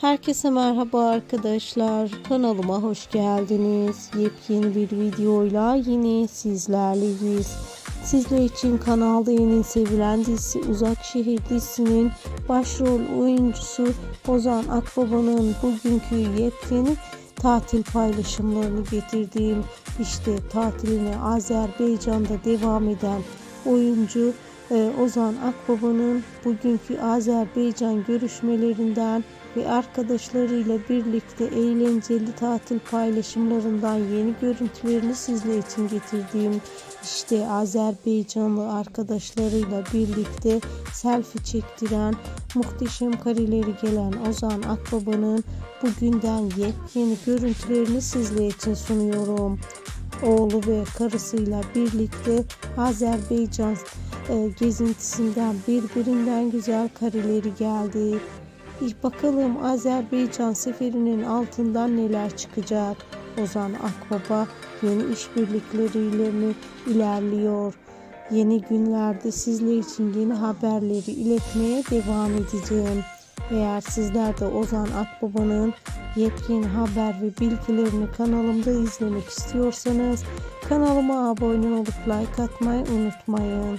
Herkese merhaba arkadaşlar. Kanalıma hoş geldiniz. Yepyeni bir videoyla yine sizlerleyiz. Sizler için kanalda yeni sevilen dizisi Uzak Şehir dizisinin başrol oyuncusu Ozan Akbaba'nın bugünkü yepyeni tatil paylaşımlarını getirdiğim işte tatiline Azerbaycan'da devam eden oyuncu Ozan Akbaba'nın bugünkü Azerbaycan görüşmelerinden ve arkadaşlarıyla birlikte eğlenceli tatil paylaşımlarından yeni görüntülerini sizler için getirdiğim işte Azerbaycanlı arkadaşlarıyla birlikte selfie çektiren muhteşem kareleri gelen Ozan Akbaba'nın bugünden yepyeni görüntülerini sizler için sunuyorum. Oğlu ve karısıyla birlikte Azerbaycan e, gezintisinden birbirinden güzel kareleri geldi. Bakalım Azerbaycan seferinin altından neler çıkacak. Ozan Akbaba yeni işbirlikleriyle mi ilerliyor? Yeni günlerde sizler için yeni haberleri iletmeye devam edeceğim. Eğer sizler de Ozan Akbaba'nın yepyeni haber ve bilgilerini kanalımda izlemek istiyorsanız kanalıma abone olup like atmayı unutmayın.